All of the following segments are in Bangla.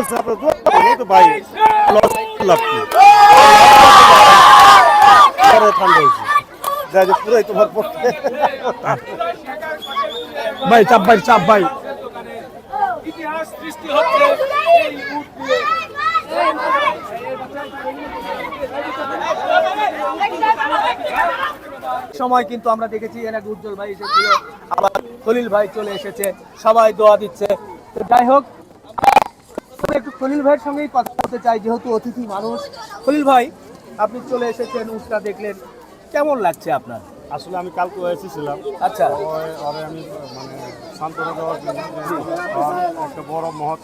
বলছে আপনার দোয়া করবেন, এই তো ভাই। লস লাভ কি পরে ঠান্ডা হয়েছে যা। যে পুরাই তোমার পক্ষে। ভাই চাপ ভাই চাপ ভাই। ইতিহাস সৃষ্টি হচ্ছে এই উট নিয়ে। সময় কিন্তু আমরা দেখেছি আগে উজ্জ্বল ভাই এসেছিল। আবার খলিল ভাই চলে এসেছে। সবাই দোয়া দিচ্ছে। তো যাই হোক আমি একটু খলিল ভাইয়ের সঙ্গেই কথা বলতে চাই যেহেতু অতিথি মানুষ। খলিল ভাই আপনি চলে এসেছেন উটটা দেখলেন। কেমন লাগছে আপনার? আসলে আমি কালকে এসেছিলাম আচ্ছা। আমি মানে সান্ত্বনা দেওয়ার জন্য একটা বড় মহৎ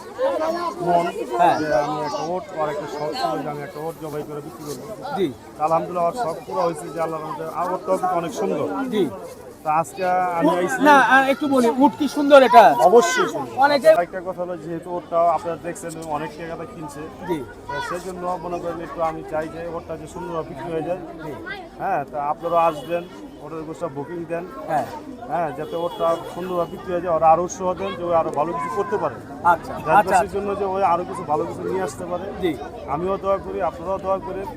মন হ্যাঁ। যে আমি একটা ওট আর একটা শখ ছিল যে আমি একটা ওট জবাই করে বিক্রি করব। জি। আলহামদুলিল্লাহ ওর শখ পুরো হয়েছে যে আল্লাহর মধ্যে আর কিন্তু অনেক সুন্দর। জি। আজকে আমি না একটু বলি উট কি সুন্দর এটা? অবশ্যই সুন্দর। অনেকে একটা কথা হলো যেহেতু আপনারা দেখছেন অনেক টাকাতে কিনছে। জি। মনে করেন একটু আমি চাই যে যে বিক্রি হয়ে যায়। হ্যাঁ তা আপনারা আসবেন ওটার গোষ্ঠটা বুকিং দেন। হ্যাঁ। হ্যাঁ যাতে ওরটা সুন্দরভাবে বিক্রি হয়ে যায় ওরা আরও উৎসাহ দেন যে আরও ভালো কিছু করতে পারে। আচ্ছা আচ্ছা। জন্য যে ওই আরও কিছু ভালো কিছু নিয়ে আসতে পারে। জি। আমিও দোয়া করি আপনারাও দোয়া করেন।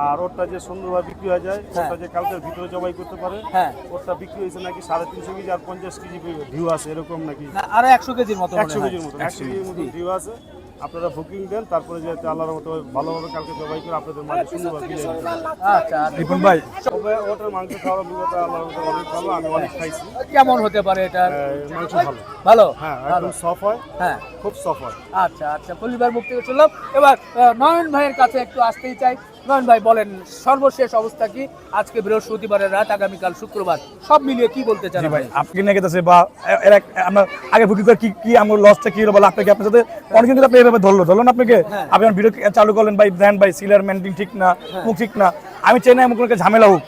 আর ওরটা যে সুন্দরভাবে বিক্রি হয়ে যায় হ্যাঁ। ওটা যে কালকের ভিতরে জবাই করতে পারে হ্যাঁ। ওরটা বিক্রি হয়েছে নাকি সাড়ে তিনশো কেজি আর পঞ্চাশ কেজি ভিউ আছে এরকম নাকি? আরও একশো কেজির মতো একশো কেজির মতো একশো কেজির মতো ভিউ আছে। আপনারা বুকিং দেন তারপরে যে আল্লাহর মতো ভালোভাবে কালকে জবাই করে আপনাদের মাঝে সুন্দরভাবে বিলিয়ে দিতে পারব। আচ্ছা আচ্ছা। ভাই। তবে ওটার মাংস খাওয়ার অভিজ্ঞতা আল্লাহর মতো অনেক ভালো আমি অনেক খাইছি। কেমন হতে পারে এটা? মাংস ভালো। ভালো? হ্যাঁ একদম সফট হয় হ্যাঁ। খুব সফট হয়। আচ্ছা আচ্ছা। পরিবার মুখ থেকে শুনলাম। এবার নয়ন ভাইয়ের কাছে একটু আসতেই চাই। নয়ন ভাই বলেন সর্বশেষ অবস্থা কি? আজকে বৃহস্পতিবারের রাত আগামীকাল শুক্রবার। সব মিলিয়ে কি বলতে চান ভাই আপনি? কিনে গেছে বা এর আমরা আগে বুকিং করে কি কি আমার লসটা কি হলো বলে আপনাকে আপনার সাথে? অনেকদিন কিন্তু আপনি এভাবে ধরলো। ধরলো না আপনাকে? হ্যাঁ। আপনি আমার ভিডিও চালু করলেন ভাই দেন ভাই সিলার মেন্টিং ঠিক না মুখ ঠিক না। আমি চাই না এমন কোনো ঝামেলা হোক।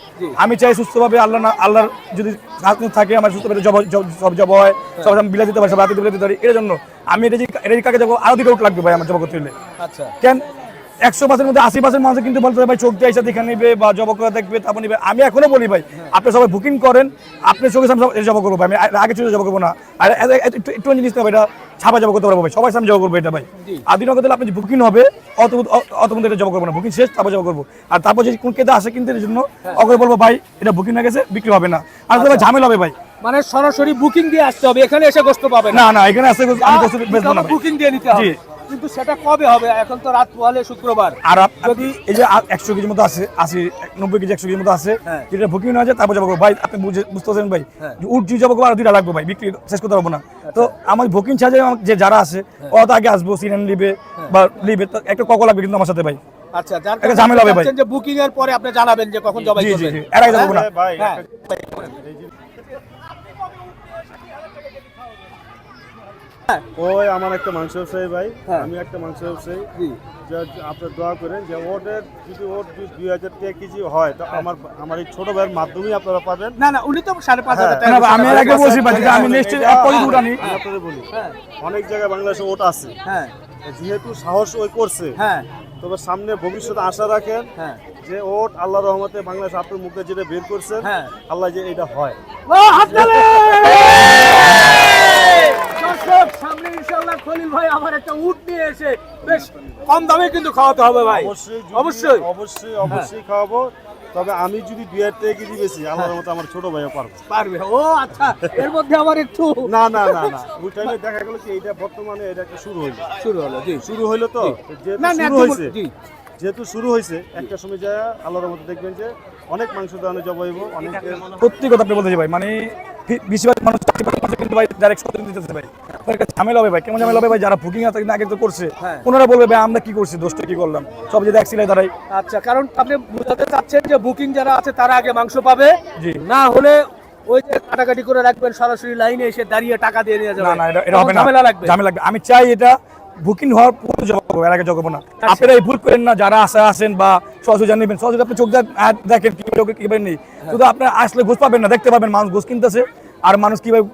আমি চাই সুস্থভাবে আল্লাহ না আল্লাহর যদি থাকে আমার সুস্থভাবে জব সব জব হয় সব আমি বিলা দিতে পারি সব রাতে বিলা দিতে পারি এর জন্য আমি এটা যে এটা কাকে যাব আরও দিকে উঠ লাগবে ভাই আমার জব করতে হলে। আচ্ছা। কেন? একশো পার্সেন্ট মধ্যে আশি পার্সেন্ট মানুষ কিন্তু বলতে ভাই চোখ দিয়ে এসে দেখে নিবে বা জব করে দেখবে তারপর নিবে। আমি এখনও বলি ভাই আপনি সবাই বুকিং করেন আপনি চোখের সামনে জব করব আমি আগে চোখে জব করব না। আর একটু জিনিস না এটা ছাপা জব করতে পারব ভাই। সবাই সামনে জব করব এটা ভাই। আর দিন দিলে আপনি বুকিং হবে অত অত- মধ্যে এটা জব করব না। বুকিং শেষ তারপর জব করব। আর তারপর যদি কোন কেদে আসে কিনতে এর জন্য ওকে বলব ভাই এটা বুকিং না গেছে বিক্রি হবে না। আর তো ভাই ঝামেলা হবে ভাই। মানে সরাসরি বুকিং দিয়ে আসতে হবে এখানে এসে গোস্ত পাবে না? না এখানে আসতে আমি বেচবো না বুকিং দিয়ে নিতে হবে। কিন্তু সেটা কবে হবে? এখন তো রাত পোহালে শুক্রবার। আর যদি এই যে একশো কেজির মতো আছে আশি নব্বই কেজি একশো কেজির মতো আছে হ্যাঁ। যেটা বুকিং হয়ে যায় তারপর যাব ভাই আপনি বুঝে- বুঝতে পারছেন ভাই? হ্যাঁ। উঠ যাব আর দুইটা লাগবে ভাই বিক্রি শেষ করতে পারব না। তো আমার বুকিং ছাড়া যে যারা আছে ওরা তো আগে আসব সিনেন লিবে বা লিবে তো একটা কক লাগবে কিন্তু আমার সাথে ভাই। আচ্ছা যার ঝামেলা হবে ভাই। যে বুকিং এর পরে আপনি জানাবেন যে কখন জবাই করবেন। এর আগে যাব না। হ্যাঁ, ভাই হ্যাঁ। একটা- এই যে- ওই আমার একটা মাংস ব্যবসায়ী ভাই। হ্যাঁ। আমি একটা মাংস ব্যবসায়ী জি। যে আপনার দোয়া করেন যে ওদের যদি ওর যদি দুই হাজার টাকা কেজি হয় তো আমার আমার এই ছোট ভাইয়ের মাধ্যমেই আপনারা পাবেন। না না উনি তো সাড়ে পাঁচ হাজার হ্যাঁ। টাকা আমি এর আগে বলছি আমি নেক্সট আপনাদের বলি। হ্যাঁ। অনেক জায়গায় বাংলাদেশে ওট আছে। হ্যাঁ। যেহেতু সাহস ওই করছে। হ্যাঁ। তবে সামনে ভবিষ্যতে আশা রাখেন হ্যাঁ। যে ওট আল্লাহ রহমতে বাংলাদেশ আপনার মুখে যেটা বের করছেন হ্যাঁ। আল্লাহ যে এটা হয় ও, হাততালি! দর্শক, সামনে ইনশাআল্লাহ খলিল ভাই আমার একটা উট নিয়ে এসে বেশ কম দামে কিন্তু খাওয়াতে হবে ভাই। অবশ্যই অবশ্যই। অবশ্যই অবশ্যই খাওয়াবো। তবে আমি যদি দুই হাজার টাকা কেজি বেশি আল্লাহর মতো আমার ছোট ভাইও পারব। পারবে। ও আচ্ছা এর মধ্যে আমার একটু না না না না। ওই টাইমে দেখা গেল কি এটা বর্তমানে এটা একটা শুরু হইল। শুরু হলো জি। শুরু হইল তো? না না হয়েছে জি। যেহেতু শুরু হয়েছে একটা সময় যায় আল্লাহর মতো দেখবেন যে অনেক মাংস দানে জবাইব অনেক সত্যি কথা আপনি বলতেছি ভাই মানে বেশিরভাগ মানুষ চাকরি কিন্তু ভাই ডাইরেক্ট দিতেছে ভাই। একটা ঝামেলা হবে ভাই কেমন ঝামেলা হবে ভাই? যারা বুকিং আছে কিন্তু আগে তো করছে হ্যাঁ। ওনারা বলবে ভাই আমরা কি করছি? দোষটা কি করলাম? সব যদি এক সিলাই দাঁড়াই আচ্ছা কারণ আপনি বোঝাতে চাচ্ছেন যে বুকিং যারা আছে তারা আগে মাংস পাবে। জি। না হলে ওই যে কাটাকাটি করে রাখবেন সরাসরি লাইনে এসে দাঁড়িয়ে টাকা দিয়ে নিয়ে যাবে না না এটা হবে না। ঝামেলা লাগবে। ঝামেলা লাগবে। আমি চাই এটা বুকিং হওয়ার পরে জবাব করব এর আগে জবাব না। আচ্ছা। আপনারা এই ভুল করেন না যারা আসে আসেন বা সহজে জানিবেন সহজে আপনি চোখ দেখেন কি কীভাবে নেই হ্যাঁ। শুধু আপনার আসলে ঘুষ পাবেন না দেখতে পাবেন মানুষ ঘুষ কিনতেছে। আর মানুষ কীভাবে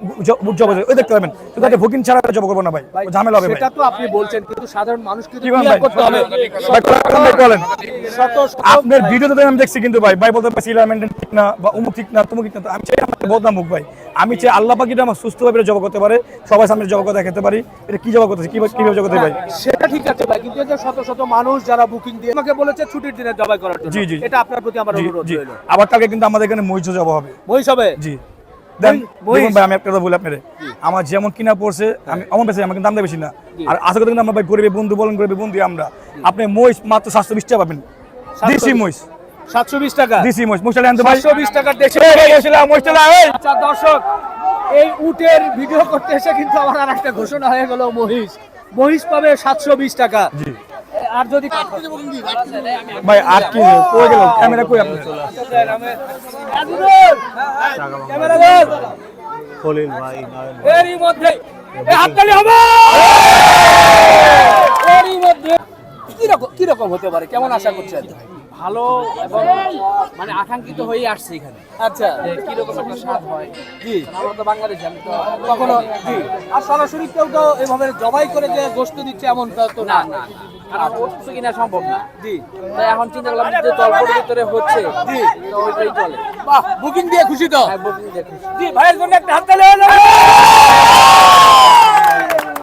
জব ওই দেখতে পাবেন। শুধু একটা বুকিং ছাড়া জব করব না ভাই। ঝামেলা হবে সেটা তো আপনি বলছেন কিন্তু সাধারণ মানুষকে তো কি করতে হবে। বলেন। আপনার ভিডিওতে তো আমি দেখছি কিন্তু ভাই ভাই বলতে পারছি সিলার ঠিক না বা উমুক ঠিক না তুমুক ঠিক না আমি চাই আমার বদনাম হোক ভাই। আমি চাই আল্লাহ পাখিটা আমার সুস্থভাবে জবা করতে পারে সবার সামনে জবা করে দেখাতে পারি। এটা কি জব করতেছে? কীভাবে কীভাবে জবা করতে ভাই সেটা ঠিক আছে ভাই কিন্তু যে শত শত মানুষ যারা বুকিং দিয়ে আমাকে বলেছে ছুটির দিনে জবাই করার জন্য। জি, জি। এটা আপনার প্রতি আমার অনুরোধ রইল। আবার কালকে কিন্তু আমাদের এখানে মহিষ জব হবে। মহিষ হবে? জি। ভাই আমি একটা কথা বলি আপনারে। আমার যেমন কিনা পড়ছে আমি অমন বেশি আমার কিন্তু দামটা বেশি না। আর আশা করি কিন্তু আমরা ভাই গরিবের বন্ধু বলেন গরিবের বন্ধু আমরা। আপনি মহিষ মাত্র সাতশো বিশ টাকা পাবেন। দেশি মহিষ। সাতশো বিশ টাকা। দেশি মহিষ। ভাই। সাতশো বিশ দেশে এই। আচ্ছা দর্শক এই উটের ভিডিও করতে এসে কিন্তু আমার আর একটা ঘোষণা হয়ে গেল মহিষ। মহিষ পাবে সাতশো বিশ টাকা। আর যদি ভাই আর কি? কই গেল? ক্যামেরা কই আপনি ক্যামেরাম্যান খলিল ভাই এরই মধ্যে। এ হাততালি হবে! এরই মধ্যে। কি রকম হতে পারে? কেমন আশা করছেন? ভালো এবং মানে আকাঙ্ক্ষিত হয়েই আসছে এখানে। আচ্ছা। কীরকম একটা স্বাদ হয়। জি। আমরা তো বাংলাদেশি আমি তো কখনো জি। আর সরাসরি কেউ তো এভাবে জবাই করে যে গোস্ত দিচ্ছে এমন তো- না না। আর ওটসু কিনা সম্ভব না। জি। তাই এখন চিন্তা করলাম যে তল্পের ভিতরে হচ্ছে জি। তো ওইটাই চলে। বাহ বুকিং দিয়ে খুশি তো? হ্যাঁ বুকিং দেখুন জি ভাইয়ের জন্য একটা হাত তালে